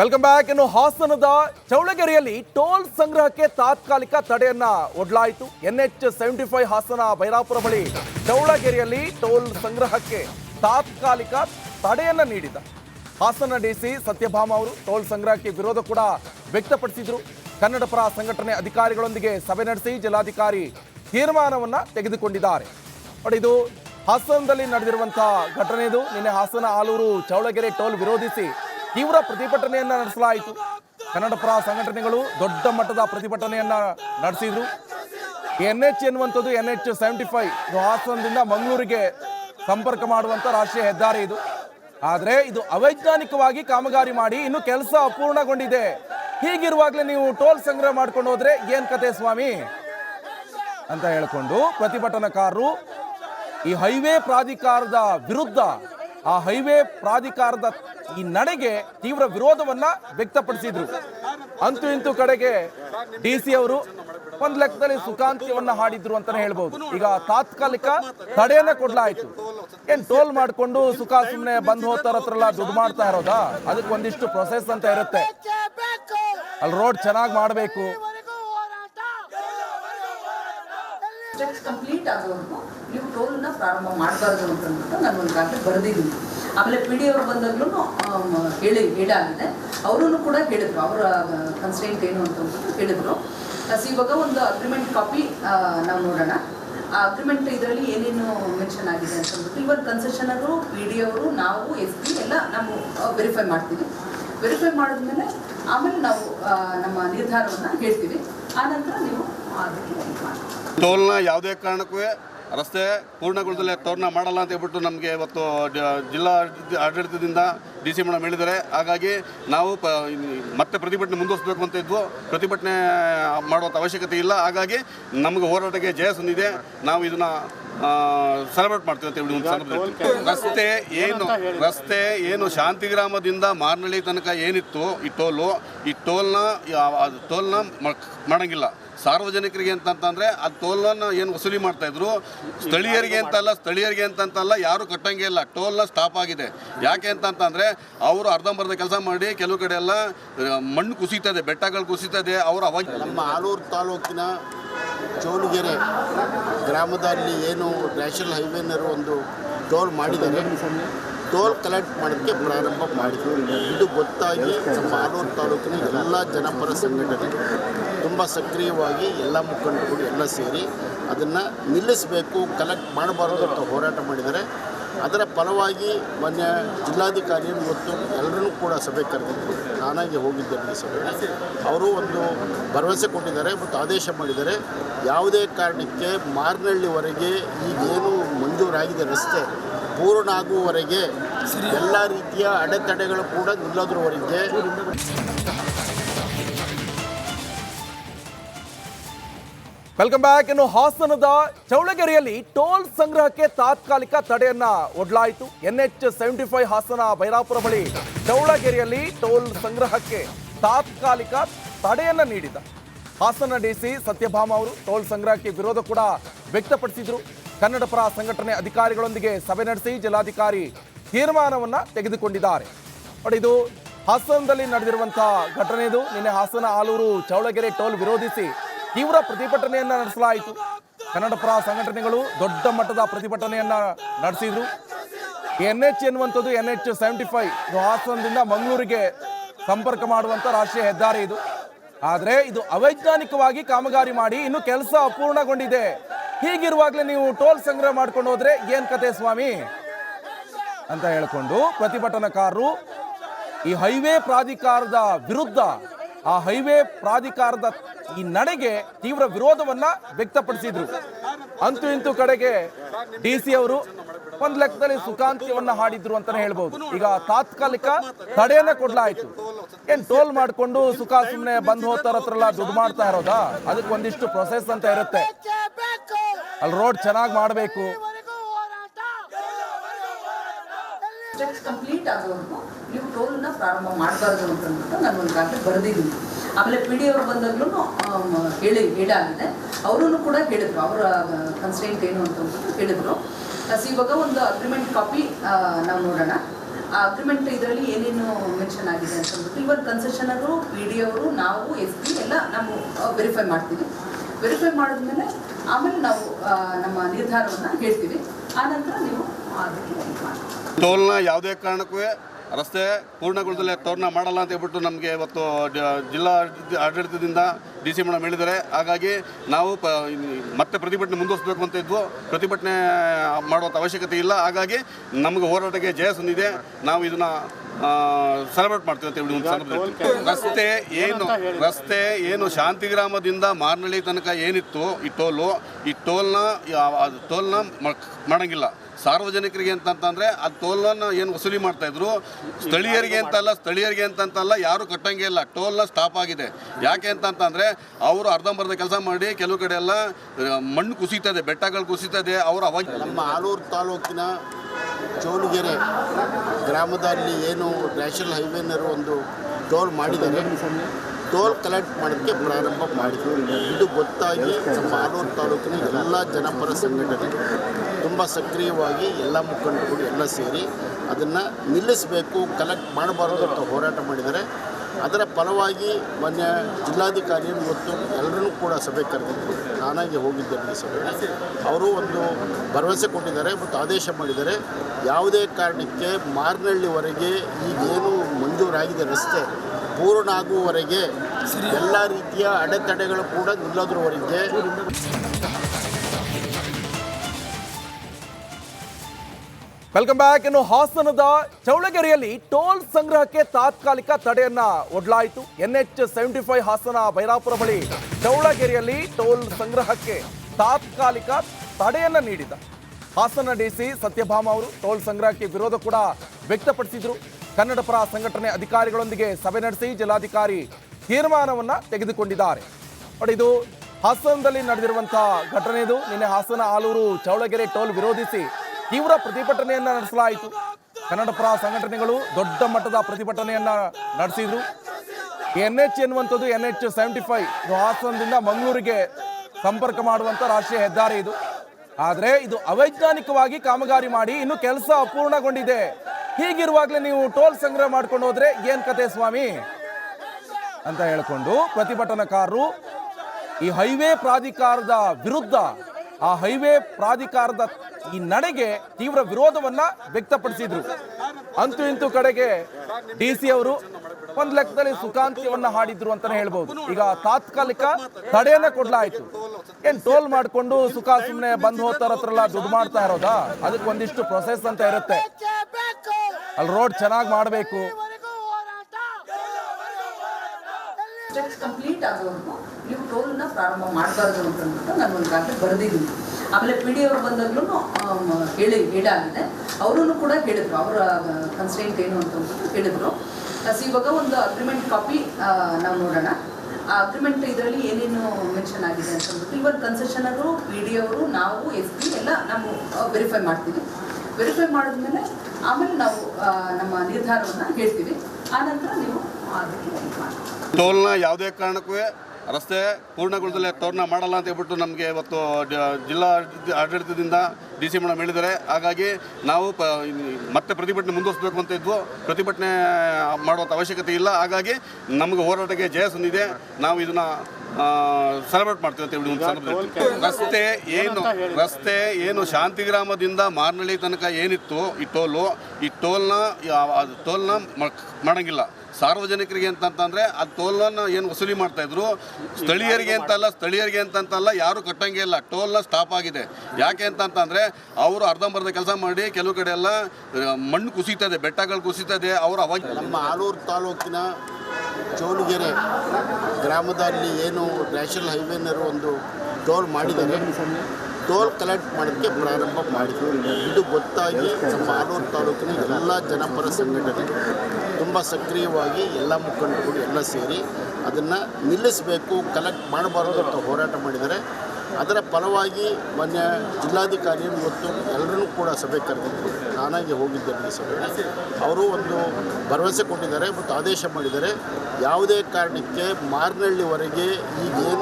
Welcome back ಇನ್ನು ಹಾಸನದ ಚೌಳಗೆರೆಯಲ್ಲಿ toll ಸಂಗ್ರಹಕ್ಕೆ ತಾತ್ಕಾಲಿಕ ತಡೆಯನ್ನ ಒಡ್ಲಾಯಿತು. N H seventy five Hassan Byrapura ಬಳಿ ಚೌಳಗೆರೆಯಲ್ಲಿ ಟೋಲ್ ಸಂಗ್ರಹಕ್ಕೆ ತಾತ್ಕಾಲಿಕ ತಡೆಯನ್ನ ನೀಡಿದ. ಹಾಸನ ಡಿಸಿ ಸತ್ಯಭಾಮ ಅವರು ಟೋಲ್ ಸಂಗ್ರಹಕ್ಕೆ ವಿರೋಧ ಕೂಡ ವ್ಯಕ್ತಪಡಿಸಿದ್ರು. ಕನ್ನಡ ಪರ ಸಂಘಟನೆ ಅಧಿಕಾರಿಗಳೊಂದಿಗೆ ಸಭೆ ನಡೆಸಿ ಜಿಲ್ಲಾಧಿಕಾರಿ ತೀರ್ಮಾನವನ್ನ ತೆಗೆದುಕೊಂಡಿದ್ದಾರೆ. ಬಟ್ ಇದು ಹಾಸನದಲ್ಲಿ ನಡೆದಿರುವಂತಹ ಘಟನೆ ಇದು. ನಿನ್ನೆ ಹಾಸನ ಆಲೂರು ಚೌಳಗೆರೆ ಟೋಲ್ ವಿರೋಧಿಸಿ ತೀವ್ರ ಪ್ರತಿಭಟನೆಯನ್ನ ನಡೆಸಲಾಯಿತು. ಕನ್ನಡ ಪರ ಸಂಘಟನೆಗಳು ದೊಡ್ಡ ಮಟ್ಟದ ಪ್ರತಿಭಟನೆಯನ್ನ ನಡೆಸಿದ್ರು. ಎನ್ ಎಚ್ ಎನ್ನುವಂಥದ್ದು ಎನ್ ಎಚ್ ಸೆವೆಂಟಿ ಫೈವ್ ಹಾಸನದಿಂದ ಮಂಗಳೂರಿಗೆ ಸಂಪರ್ಕ ಮಾಡುವಂತ ರಾಷ್ಟ್ರೀಯ ಹೆದ್ದಾರಿ ಇದು. ಆದರೆ ಇದು ಅವೈಜ್ಞಾನಿಕವಾಗಿ ಕಾಮಗಾರಿ ಮಾಡಿ ಇನ್ನು ಕೆಲಸ ಅಪೂರ್ಣಗೊಂಡಿದೆ. ಹೀಗಿರುವಾಗಲೇ ನೀವು ಟೋಲ್ ಸಂಗ್ರಹ ಮಾಡ್ಕೊಂಡು ಹೋದ್ರೆ ಏನ್ ಕತೆ ಸ್ವಾಮಿ? ಅಂತ ಹೇಳ್ಕೊಂಡು ಪ್ರತಿಭಟನಾಕಾರರು ಈ ಹೈವೇ ಪ್ರಾಧಿಕಾರದ ವಿರುದ್ಧ, ಆ ಹೈವೇ ಪ್ರಾಧಿಕಾರದ ಈ ನಡೆಗೆ ತೀವ್ರ ವಿರೋಧವನ್ನ ವ್ಯಕ್ತಪಡಿಸಿದ್ರು. ಅಂತೂ ಇಂತೂ ಕಡೆಗೆ ಡಿ ಸಿ ಅವರು ಒಂದ್ ಲೆಕ್ಕದಲ್ಲಿ ಸುಖಾಂತ್ಯವನ್ನ ಹಾಡಿದ್ರು ಅಂತಾನೆ ಹೇಳ್ಬಹುದು ಈಗ ತಾತ್ಕಾಲಿಕ ತಡೆಯನ್ನ ಕೊಡ್ಲಾಯ್ತು. ಏನ್ ಟೋಲ್ ಮಾಡ್ಕೊಂಡು ಸುಖ ಸುಮ್ನೆ ಬಂದ್ ಹೋತಾರ ಹತ್ರ ಎಲ್ಲ ದುಡ್ಡು ಮಾಡ್ತಾ ಇರೋದಾ? ಅದಕ್ಕೆ ಒಂದಿಷ್ಟು ಪ್ರೊಸೆಸ್ ಅಂತ ಇರುತ್ತೆ. ಅಲ್ಲಿ ರೋಡ್ ಚೆನ್ನಾಗಿ ಮಾಡಬೇಕು. ಕಂಪ್ಲೀಟ್ ಆಗೋವರೆಗೂ ನೀವು ಟೋಲ್ನ ಪ್ರಾರಂಭ ಮಾಡಬಾರ್ದು ಅಂತ ನಾನು ಒಂದು ಬರೆದಿದ್ದೀನಿ. ಆಮೇಲೆ ಪಿ ಡಿ ಅವರು ಬಂದಾಗ್ಲೂ ಹೇಳಿ, ಹೇಳಾಗಿದೆ. ಅವರೂ ಕೂಡ ಹೇಳಿದರು, ಅವರ ಕನ್ಸ್ಟೆಂಟ್ ಏನು ಅಂತ ಹೇಳಿದರು. ಸೊ ಇವಾಗ ಒಂದು ಅಗ್ರಿಮೆಂಟ್ ಕಾಪಿ ನಾವು ನೋಡೋಣ. ಆ ಅಗ್ರಿಮೆಂಟ್ ಇದರಲ್ಲಿ ಏನೇನು ಮೆನ್ಷನ್ ಆಗಿದೆ ಅಂತ ಅಂದ್ಬಿಟ್ಟು ಇವನ್ ಕನ್ಸೆಷನರು ಪಿ ಡಿ ಅವರು, ನಾವು ಎಸ್ ಪಿ ಎಲ್ಲ ನಾವು ವೆರಿಫೈ ಮಾಡ್ತೀವಿ. ವೆರಿಫೈ ಮಾಡಿದ್ಮೇಲೆ, ಆಮೇಲೆ ನಾವು ನಮ್ಮ ನಿರ್ಧಾರವನ್ನು ಹೇಳ್ತೀವಿ. ಆನಂತರ ನೀವು ಅದಕ್ಕೆ ಟೋಲ್ನ ಯಾವುದೇ ಕಾರಣಕ್ಕೂ ರಸ್ತೆ ಪೂರ್ಣಗೊಳಿಸಲೇ ತೋರ್ಣ ಮಾಡಲ್ಲ ಅಂತ ಹೇಳ್ಬಿಟ್ಟು ನಮಗೆ ಇವತ್ತು ಜಿಲ್ಲಾ ಆಡಳಿತದಿಂದ ಡಿ ಸಿ ಮೇಡಮ್ ಹೇಳಿದ್ದಾರೆ. ಹಾಗಾಗಿ ನಾವು ಪ ಮತ್ತೆ ಪ್ರತಿಭಟನೆ ಮುಂದುವರಿಸಬೇಕು ಅಂತ ಇದ್ವು. ಪ್ರತಿಭಟನೆ ಮಾಡುವಂಥ ಅವಶ್ಯಕತೆ ಇಲ್ಲ. ಹಾಗಾಗಿ ನಮಗೆ ಹೋರಾಟಕ್ಕೆ ಜಯ ಸಂದಿದೆ ನಾವು ಇದನ್ನು ಸೆಲೆಬ್ರೇಟ್ ಮಾಡ್ತೀವಿ ಅಂತ ಹೇಳಿ ರಸ್ತೆ ಏನು ರಸ್ತೆ ಏನು ಶಾಂತಿಗ್ರಾಮದಿಂದ ಮಾರ್ನಳ್ಳಿ ತನಕ ಏನಿತ್ತು, ಈ ಟೋಲು, ಈ ಟೋಲ್ನ ಟೋಲ್ನ ಮಾಡಂಗಿಲ್ಲ. ಸಾರ್ವಜನಿಕರಿಗೆ ಅಂತಂತಂದ್ರೆ ಆ ಟೋಲನ್ನು ಏನು ವಸೂಲಿ ಮಾಡ್ತಾ ಇದ್ರು? ಸ್ಥಳೀಯರಿಗೆ ಅಂತಲ್ಲ, ಸ್ಥಳೀಯರಿಗೆ ಅಂತಂತಲ್ಲ ಯಾರು ಕಟ್ಟಂಗೆ ಇಲ್ಲ. ಟೋಲ್ನ ಸ್ಟಾಪ್ ಆಗಿದೆ. ಯಾಕೆ ಅಂತಂತಂದ್ರೆ ಅವರು ಅರ್ಧಂಬರ್ಧ ಕೆಲಸ ಮಾಡಿ ಕೆಲವು ಕಡೆ ಎಲ್ಲ ಮಣ್ಣು ಕುಸಿತದೆ ಬೆಟ್ಟಗಳು ಕುಸಿತದೆ ಅವರು ಅವಾಗ ನಮ್ಮ ಆಲೂರು ತಾಲೂಕಿನ ಚೌಲಗೆರೆ ಗ್ರಾಮದಲ್ಲಿ ಏನು ನ್ಯಾಷನಲ್ ಹೈವೇನರು ಒಂದು ಟೋಲ್ ಮಾಡಿದ್ದಾರೆ. ಟೋಲ್ ಕಲೆಕ್ಟ್ ಮಾಡೋಕ್ಕೆ ಪ್ರಾರಂಭ ಮಾಡಿದ್ರು. ಇದು ಗೊತ್ತಾಗಿ ನಮ್ಮ ಆಲೂರು ತಾಲೂಕಿನ ಎಲ್ಲ ಜನಪರ ಸಂಘಟನೆ ತುಂಬ ಸಕ್ರಿಯವಾಗಿ ಎಲ್ಲ ಮುಖಂಡರುಗಳು ಎಲ್ಲ ಸೇರಿ ಅದನ್ನು ನಿಲ್ಲಿಸಬೇಕು, ಕಲೆಕ್ಟ್ ಮಾಡಬಾರ್ದು ಅಂತ ಹೋರಾಟ ಮಾಡಿದರೆ ಅದರ ಫಲವಾಗಿ ಮೊನ್ನೆ ಜಿಲ್ಲಾಧಿಕಾರಿ ಇವತ್ತು ಎಲ್ಲರೂ ಕೂಡ ಸಭೆ ಕರೆದಿದ್ದರು ನಾನಾಗಿ ಹೋಗಿದ್ದೆ ಈ ಸಭೆಗೆ. ಅವರು ಒಂದು ಭರವಸೆ ಕೊಟ್ಟಿದ್ದಾರೆ, ಮತ್ತು ಆದೇಶ ಮಾಡಿದ್ದಾರೆ. ಯಾವುದೇ ಕಾರಣಕ್ಕೆ ಮಾರ್ನಹಳ್ಳಿವರೆಗೆ ಈಗೇನು ಮಂಜೂರಾಗಿದೆ ರಸ್ತೆ ಪೂರ್ಣ ಆಗುವವರೆಗೆ ಎಲ್ಲ ರೀತಿಯ ಅಡೆತಡೆಗಳು ಕೂಡ ನಿಲ್ಲೋದ್ರವರೆಗೆ ವೆಲ್ಕಮ್ ಬ್ಯಾಕ್. ಇನ್ನು ಹಾಸನದ ಚೌಳಗೆರೆಯಲ್ಲಿ ಟೋಲ್ ಸಂಗ್ರಹಕ್ಕೆ ತಾತ್ಕಾಲಿಕ ತಡೆಯನ್ನ ಒಡ್ಲಾಯಿತು. N H seventy five Hassan Byrapura ಬಳಿ ಚೌಳಗೆರೆಯಲ್ಲಿ ಟೋಲ್ ಸಂಗ್ರಹಕ್ಕೆ ತಾತ್ಕಾಲಿಕ ತಡೆಯನ್ನ ನೀಡಿದ ಹಾಸನ ಡಿಸಿ ಸತ್ಯಭಾಮ ಅವರು ಟೋಲ್ ಸಂಗ್ರಹಕ್ಕೆ ವಿರೋಧ ಕೂಡ ವ್ಯಕ್ತಪಡಿಸಿದ್ರು. ಕನ್ನಡ ಪರ ಸಂಘಟನೆ ಅಧಿಕಾರಿಗಳೊಂದಿಗೆ ಸಭೆ ನಡೆಸಿ ಜಿಲ್ಲಾಧಿಕಾರಿ ತೀರ್ಮಾನವನ್ನು ತೆಗೆದುಕೊಂಡಿದ್ದಾರೆ. ಬಟ್ ಇದು ಹಾಸನದಲ್ಲಿ ನಡೆದಿರುವಂತಹ ಘಟನೆ ಇದು. ನಿನ್ನೆ ಹಾಸನ ಆಲೂರು ಚೌಳಗೆರೆ ಟೋಲ್ ವಿರೋಧಿಸಿ ತೀವ್ರ ಪ್ರತಿಭಟನೆಯನ್ನ ನಡೆಸಲಾಯಿತು. ಕನ್ನಡ ಸಂಘಟನೆಗಳು ದೊಡ್ಡ ಮಟ್ಟದ ಪ್ರತಿಭಟನೆಯನ್ನ ನಡೆಸಿದ್ರು. ಎನ್ ಎಚ್ ಎನ್ನುವಂಥದ್ದು ಎನ್ ಎಚ್ ಸೆವೆಂಟಿ ಫೈವ್. ಹಾಸನದಿಂದ ಮಂಗಳೂರಿಗೆ ಸಂಪರ್ಕ ಮಾಡುವಂತ ರಾಷ್ಟ್ರೀಯ ಹೆದ್ದಾರಿ ಇದು. ಆದರೆ ಇದು ಅವೈಜ್ಞಾನಿಕವಾಗಿ ಕಾಮಗಾರಿ ಮಾಡಿ ಇನ್ನು ಕೆಲಸ ಅಪೂರ್ಣಗೊಂಡಿದೆ. ಹೀಗಿರುವಾಗಲೇ ನೀವು ಟೋಲ್ ಸಂಗ್ರಹ ಮಾಡ್ಕೊಂಡು ಹೋದ್ರೆ ಏನ್ ಕತೆ ಸ್ವಾಮಿ? ಅಂತ ಹೇಳ್ಕೊಂಡು ಪ್ರತಿಭಟನಾಕಾರರು ಈ ಹೈವೇ ಪ್ರಾಧಿಕಾರದ ವಿರುದ್ಧ, ಆ ಹೈವೇ ಪ್ರಾಧಿಕಾರದ ಈ ನಡೆಗೆ ತೀವ್ರ ವಿರೋಧವನ್ನ ವ್ಯಕ್ತಪಡಿಸಿದ್ರು. ಅಂತೂ ಇಂತೂ ಕಡೆಗೆ ಡಿ ಸಿ ಅವರು ಒಂದ್ ಲೆಕ್ಕದಲ್ಲಿ ಸುಖಾಂತ್ಯವನ್ನ ಹಾಡಿದ್ರು ಅಂತಾನೆ ಹೇಳ್ಬಹುದು ಈಗ ತಾತ್ಕಾಲಿಕ ತಡೆಯನ್ನ ಕೊಡ್ಲಾಯ್ತು. ಏನ್ ಟೋಲ್ ಮಾಡ್ಕೊಂಡು ಸುಖ ಸುಮ್ನೆ ಬಂದ್ ಹೋಗ್ತಾರ ಹತ್ರ ಎಲ್ಲ ದುಡ್ಡು ಮಾಡ್ತಾ ಇರೋದಾ? ಅದಕ್ಕೆ ಒಂದಿಷ್ಟು ಪ್ರೊಸೆಸ್ ಅಂತ ಇರುತ್ತೆ. ಅಲ್ಲಿ ರೋಡ್ ಚೆನ್ನಾಗಿ ಮಾಡಬೇಕು. ಕಂಪ್ಲೀಟ್ ಆಗೋವರೆಗೂ ನೀವು ಟೋಲ್ನ ಪ್ರಾರಂಭ ಮಾಡಬಾರ್ದು ಅಂತ ನಾನು ಒಂದು ದಾಖಲೆ ಬರೆದಿದ್ದೀನಿ. ಆಮೇಲೆ ಪಿ ಡಿ ಅವರು ಬಂದಾಗ್ಲೂ ಹೇಳಿ ಹೇಳಾಗಿದೆ. ಅವರೂ ಕೂಡ ಹೇಳಿದ್ರು. ಅವರ ಕನ್ಸ್ಟೆಂಟ್ ಏನು ಅಂತ ಹೇಳಿದ್ರು. ಸೊ ಇವಾಗ ಒಂದು ಅಗ್ರಿಮೆಂಟ್ ಕಾಪಿ ನಾವು ನೋಡೋಣ. ಆ ಅಗ್ರಿಮೆಂಟ್ ಇದರಲ್ಲಿ ಏನೇನು ಮೆನ್ಷನ್ ಆಗಿದೆ ಅಂತ ಇವಾಗ ಕನ್ಸೆಷನರು ಪಿ ಡಿ ಅವರು ನಾವು ಎಸ್ ಪಿ ಎಲ್ಲ ನಾವು ವೆರಿಫೈ ಮಾಡ್ತೀವಿ. ವೆರಿಫೈ ಮಾಡಿದ್ಮೇಲೆ ಆಮೇಲೆ ನಾವು ನಮ್ಮ ನಿರ್ಧಾರವನ್ನು ಹೇಳ್ತೀವಿ. ಆನಂತರ ನೀವು ಟೋಲ್ನ ಯಾವುದೇ ಕಾರಣಕ್ಕೂ ರಸ್ತೆ ಪೂರ್ಣಗೊಳಿಸಲೇ ಟೋಲ್ನ ಮಾಡಲ್ಲ ಅಂತ ಹೇಳ್ಬಿಟ್ಟು ನಮಗೆ ಇವತ್ತು ಜಿಲ್ಲಾ ಆಡಳಿತದಿಂದ ಡಿ ಸಿ ಮೇಡಮ್ ಹೇಳಿದ್ದಾರೆ. ಹಾಗಾಗಿ ನಾವು ಪ ಮತ್ತೆ ಪ್ರತಿಭಟನೆ ಮುಂದುವರಿಸಬೇಕು ಅಂತ ಇದ್ವು. ಪ್ರತಿಭಟನೆ ಮಾಡುವಂಥ ಅವಶ್ಯಕತೆ ಇಲ್ಲ. ಹಾಗಾಗಿ ನಮಗೆ ಹೋರಾಟಕ್ಕೆ ಜಯ ಸಂದಿದೆ. ನಾವು ಇದನ್ನ ಸೆಲೆಬ್ರೇಟ್ ಮಾಡ್ತೀವಿ ರಸ್ತೆ ಏನು ರಸ್ತೆ ಏನು ಶಾಂತಿಗ್ರಾಮದಿಂದ ಮಾರ್ನಳ್ಳಿ ತನಕ ಏನಿತ್ತು ಈ ಟೋಲು ಈ ಟೋಲ್ನ ಟೋಲ್ನ ಮಾಡಂಗಿಲ್ಲ. ಸಾರ್ವಜನಿಕರಿಗೆ ಅಂತಂತಂದ್ರೆ ಆ ಟೋಲನ್ನು ಏನು ವಸೂಲಿ ಮಾಡ್ತಾ ಇದ್ರು. ಸ್ಥಳೀಯರಿಗೆ ಅಂತಲ್ಲ ಸ್ಥಳೀಯರಿಗೆ ಅಂತಂತಲ್ಲ ಯಾರು ಕಟ್ಟಂಗೆ ಇಲ್ಲ. ಟೋಲ್ನ ಸ್ಟಾಪ್ ಆಗಿದೆ. ಯಾಕೆ ಅಂತಂತಂದ್ರೆ ಅವರು ಅರ್ಧಂಬರ್ಧ ಕೆಲಸ ಮಾಡಿ ಕೆಲವು ಕಡೆ ಎಲ್ಲ ಮಣ್ಣು ಕುಸಿತದೆ ಬೆಟ್ಟಗಳು ಕುಸಿತದೆ ಅವರು ಅವಾಗ ನಮ್ಮ ಆಲೂರು ತಾಲೂಕಿನ ಚೋಲುಗೆರೆ ಗ್ರಾಮದಲ್ಲಿ ಏನು ನ್ಯಾಷನಲ್ ಹೈವೇನರು ಒಂದು ಟೋಲ್ ಮಾಡಿದ್ದಾರೆ. ಟೋಲ್ ಕಲೆಕ್ಟ್ ಮಾಡೋಕ್ಕೆ ಪ್ರಾರಂಭ ಮಾಡಿದ್ರು. ಇದು ಗೊತ್ತಾಗಿ ನಮ್ಮ ಆಲೂರು ತಾಲೂಕಿನ ಎಲ್ಲ ಜನಪರ ಸಂಘಟನೆ ತುಂಬ ಸಕ್ರಿಯವಾಗಿ ಎಲ್ಲ ಮುಖಂಡರುಗಳು ಎಲ್ಲ ಸೇರಿ ಅದನ್ನು ನಿಲ್ಲಿಸಬೇಕು, ಕಲೆಕ್ಟ್ ಮಾಡಬಾರ್ದು ಅಂತ ಹೋರಾಟ ಮಾಡಿದ್ದಾರೆ. ಅದರ ಫಲವಾಗಿ ಮೊನ್ನೆ ಜಿಲ್ಲಾಧಿಕಾರಿ ಇವತ್ತು ಎಲ್ಲರೂ ಕೂಡ ಸಭೆ ಕರೆದಿದ್ದರು ನಾನಾಗಿ ಹೋಗಿದ್ದೆ ಸಭೆ. ಅವರು ಒಂದು ಭರವಸೆ ಕೊಟ್ಟಿದ್ದಾರೆ ಮತ್ತು ಆದೇಶ ಮಾಡಿದ್ದಾರೆ. ಯಾವುದೇ ಕಾರಣಕ್ಕೆ ಮಾರ್ನಹಳ್ಳಿವರೆಗೆ ಈಗೇನು ಮಂಜೂರಾಗಿದೆ ರಸ್ತೆ ಪೂರ್ಣ ಆಗುವವರೆಗೆ ಎಲ್ಲ ರೀತಿಯ ಅಡೆತಡೆಗಳು ಕೂಡ ನಿಲ್ಲೋದ್ರವರೆಗೆ ವೆಲ್ಕಮ್ ಬ್ಯಾಕ್ ಇನ್ನು ಹಾಸನದ ಚೌಳಗೆರೆಯಲ್ಲಿ ಟೋಲ್ ಸಂಗ್ರಹಕ್ಕೆ ತಾತ್ಕಾಲಿಕ ತಡೆಯನ್ನ ಒಡ್ಲಾಯಿತು N H seventy five Hassan Byrapura ಬಳಿ ಚೌಳಗೆರೆಯಲ್ಲಿ ಟೋಲ್ ಸಂಗ್ರಹಕ್ಕೆ ತಾತ್ಕಾಲಿಕ ತಡೆಯನ್ನ ನೀಡಿದ. ಹಾಸನ ಡಿಸಿ ಸತ್ಯಭಾಮ ಅವರು ಟೋಲ್ ಸಂಗ್ರಹಕ್ಕೆ ವಿರೋಧ ಕೂಡ ವ್ಯಕ್ತಪಡಿಸಿದ್ರು. ಕನ್ನಡ ಪರ ಸಂಘಟನೆ ಅಧಿಕಾರಿಗಳೊಂದಿಗೆ ಸಭೆ ನಡೆಸಿ ಜಿಲ್ಲಾಧಿಕಾರಿ ತೀರ್ಮಾನವನ್ನ ತೆಗೆದುಕೊಂಡಿದ್ದಾರೆ. ಇದು ಹಾಸನದಲ್ಲಿ ನಡೆದಿರುವಂತಹ ಘಟನೆ ಇದು. ನಿನ್ನೆ ಹಾಸನ ಆಲೂರು ಚೌಳಗೆರೆ ಟೋಲ್ ವಿರೋಧಿಸಿ ತೀವ್ರ ಪ್ರತಿಭಟನೆಯನ್ನ ನಡೆಸಲಾಯಿತು. ಕನ್ನಡ ಪರ ಸಂಘಟನೆಗಳು ದೊಡ್ಡ ಮಟ್ಟದ ಪ್ರತಿಭಟನೆಯನ್ನ ನಡೆಸಿದ್ರು. ಎನ್ ಎಚ್ ಎನ್ನುವಂಥದ್ದು ಎನ್ ಎಚ್ ಸೆವೆಂಟಿ ಫೈವ್ ಹಾಸನದಿಂದ ಮಂಗಳೂರಿಗೆ ಸಂಪರ್ಕ ಮಾಡುವಂತ ರಾಷ್ಟ್ರೀಯ ಹೆದ್ದಾರಿ ಇದು. ಆದ್ರೆ ಇದು ಅವೈಜ್ಞಾನಿಕವಾಗಿ ಕಾಮಗಾರಿ ಮಾಡಿ ಇನ್ನು ಕೆಲಸ ಅಪೂರ್ಣಗೊಂಡಿದೆ. ಹೀಗಿರುವಾಗಲೇ ನೀವು ಟೋಲ್ ಸಂಗ್ರಹ ಮಾಡ್ಕೊಂಡು ಹೋದ್ರೆ ಏನ್ ಕತೆ ಸ್ವಾಮಿ? ಅಂತ ಹೇಳ್ಕೊಂಡು ಪ್ರತಿಭಟನಾಕಾರರು ಈ ಹೈವೇ ಪ್ರಾಧಿಕಾರದ ವಿರುದ್ಧ ಆ ಹೈವೇ ಪ್ರಾಧಿಕಾರದ ಈ ನಡೆಗೆ ತೀವ್ರ ವಿರೋಧವನ್ನ ವ್ಯಕ್ತಪಡಿಸಿದ್ರು. ಅಂತೂ ಇಂತೂ ಕಡೆಗೆ ಡಿ ಸಿ ಅವರು ಒಂದ್ ಲೆಕ್ಕದಲ್ಲಿ ಸುಖಾಂತ್ಯವನ್ನ ಹಾಡಿದ್ರು ಅಂತಾನೆ ಹೇಳ್ಬಹುದು ಈಗ ತಾತ್ಕಾಲಿಕ ತಡೆಯನ್ನ ಕೊಡ್ಲಾಯ್ತು. ಏನ್ ಟೋಲ್ ಮಾಡ್ಕೊಂಡು ಸುಖ ಸುಮ್ನೆ ಬಂದ್ ಹತ್ರ ಎಲ್ಲ ದುಡ್ಡು ಮಾಡ್ತಾ ಇರೋದಾ? ಅದಕ್ಕೆ ಒಂದಿಷ್ಟು ಪ್ರೊಸೆಸ್ ಅಂತ ಇರುತ್ತೆ. ಅಲ್ಲಿ ರೋಡ್ ಚೆನ್ನಾಗಿ ಮಾಡಬೇಕು. ಸ್ಟೆಪ್ಸ್ ಕಂಪ್ಲೀಟ್ ಆಗೋವರೆಗೂ ನೀವು ಟೋಲ್ನ ಪ್ರಾರಂಭ ಮಾಡಬಾರ್ದು ಅಂತ ಅಂದ್ಬಿಟ್ಟು ನಾನು ಒಂದು ದಾಖಲೆ ಬರೆದಿದ್ದೀನಿ. ಆಮೇಲೆ ಪಿ ಡಿ ಅವರು ಬಂದಾಗ್ಲೂ ಹೇಳಿ, ಹೇಳಾಗಿದೆ. ಅವರೂ ಕೂಡ ಹೇಳಿದರು, ಅವರ ಕನ್ಸ್ಟೆಂಟ್ ಏನು ಅಂತ ಅಂದ್ಬಿಟ್ಟು ಹೇಳಿದರು. ಇವಾಗ ಒಂದು ಅಗ್ರಿಮೆಂಟ್ ಕಾಪಿ ನಾವು ನೋಡೋಣ. ಆ ಅಗ್ರಿಮೆಂಟ್ ಇದರಲ್ಲಿ ಏನೇನು ಮೆನ್ಷನ್ ಆಗಿದೆ ಅಂತ ಅಂದ್ಬಿಟ್ಟು ಇವನ್ ಕನ್ಸೆಷನರು ಪಿ ಡಿ ಅವರು, ನಾವು ಎಸ್ ಪಿ ಎಲ್ಲ ನಾವು ವೆರಿಫೈ ಮಾಡ್ತೀವಿ. ವೆರಿಫೈ ಮಾಡಿದ್ಮೇಲೆ ಆಮೇಲೆ ನಾವು ನಮ್ಮ ನಿರ್ಧಾರವನ್ನು ಹೇಳ್ತೀವಿ. ಆನಂತರ ನೀವು ಅದಕ್ಕೆ ಮಾಡಿ ಟೋಲ್ನ ಯಾವುದೇ ಕಾರಣಕ್ಕೂ ರಸ್ತೆ ಪೂರ್ಣಗೊಳಿಸಲೇ ಟೋಲ್ನ ಮಾಡಲ್ಲ ಅಂತ ಹೇಳ್ಬಿಟ್ಟು ನಮಗೆ ಇವತ್ತು ಜಿಲ್ಲಾ ಆಡಳಿತದಿಂದ ಡಿ ಸಿ ಮೇಡಮ್ ಹೇಳಿದ್ದಾರೆ. ಹಾಗಾಗಿ ನಾವು ಪ, ಮತ್ತೆ ಪ್ರತಿಭಟನೆ ಮುಂದುವರಿಸಬೇಕು ಅಂತ ಇದ್ವು. ಪ್ರತಿಭಟನೆ ಮಾಡುವಂಥ ಅವಶ್ಯಕತೆ ಇಲ್ಲ. ಹಾಗಾಗಿ ನಮಗೆ ಹೋರಾಟಕ್ಕೆ ಜಯ ಸಂದಿದೆ. ನಾವು ಇದನ್ನು ಸೆಲೆಬ್ರೇಟ್ ಮಾಡ್ತೀವಿ ಅಂತ ಹೇಳಿ ರಸ್ತೆ ಏನು ರಸ್ತೆ ಏನು ಶಾಂತಿಗ್ರಾಮದಿಂದ ಮಾರ್ನಳ್ಳಿ ತನಕ ಏನಿತ್ತು ಈ ಟೋಲು, ಈ ಟೋಲ್ನ ಟೋಲ್ನ ಮಾಡಂಗಿಲ್ಲ. ಸಾರ್ವಜನಿಕರಿಗೆ ಅಂತಂತಂದ್ರೆ ಆ ಟೋಲ್ನ ಏನು ವಸೂಲಿ ಮಾಡ್ತಾ ಇದ್ರು? ಸ್ಥಳೀಯರಿಗೆ ಅಂತಲ್ಲ, ಸ್ಥಳೀಯರಿಗೆ ಅಂತಂತಲ್ಲ ಯಾರು ಕಟ್ಟಂಗೆ ಇಲ್ಲ. ಟೋಲ್ನ ಸ್ಟಾಪ್ ಆಗಿದೆ. ಯಾಕೆ ಅಂತಂತಂದ್ರೆ ಅವರು ಅರ್ಧಂಬರ್ಧ ಕೆಲಸ ಮಾಡಿ ಕೆಲವು ಕಡೆ ಎಲ್ಲ ಮಣ್ಣು ಕುಸಿತದೆ ಬೆಟ್ಟಗಳು ಕುಸಿತದೆ ಅವರು ಅವಾಗ ನಮ್ಮ ಆಲೂರು ತಾಲೂಕಿನ ಚೋಲುಗೆರೆ ಗ್ರಾಮದಲ್ಲಿ ಏನು ನ್ಯಾಷನಲ್ ಹೈವೇನರು ಒಂದು ಟೋಲ್ ಮಾಡಿದ್ದಾರೆ. ಟೋಲ್ ಕಲೆಕ್ಟ್ ಮಾಡೋಕ್ಕೆ ಪ್ರಾರಂಭ ಮಾಡಿದ್ರು. ಇದು ಗೊತ್ತಾಗಿ ನಮ್ಮ ಆಲೂರು ತಾಲೂಕಿನ ಎಲ್ಲ ಜನಪರ ಸಂಘಟನೆಗಳು ತುಂಬ ಸಕ್ರಿಯವಾಗಿ ಎಲ್ಲ ಮುಖಂಡರುಗಳು ಎಲ್ಲ ಸೇರಿ ಅದನ್ನು ನಿಲ್ಲಿಸಬೇಕು ಕಲೆಕ್ಟ್ ಮಾಡಬಾರ್ದು ಅಂತ ಹೋರಾಟ ಮಾಡಿದ್ದಾರೆ. ಅದರ ಫಲವಾಗಿ ಮೊನ್ನೆ ಜಿಲ್ಲಾಧಿಕಾರಿ ಮತ್ತು ಎಲ್ಲರೂ ಕೂಡ ಸಭೆ ಕರೆದಿದ್ದರು ನಾನಾಗಿ ಹೋಗಿದ್ದೆ ಈ ಸಭೆಗೆ ಅವರು ಒಂದು ಭರವಸೆ ಕೊಟ್ಟಿದ್ದಾರೆ, ಮತ್ತು ಆದೇಶ ಮಾಡಿದ್ದಾರೆ. ಯಾವುದೇ ಕಾರಣಕ್ಕೆ ಮಾರ್ನಹಳ್ಳಿವರೆಗೆ ಈಗೇನು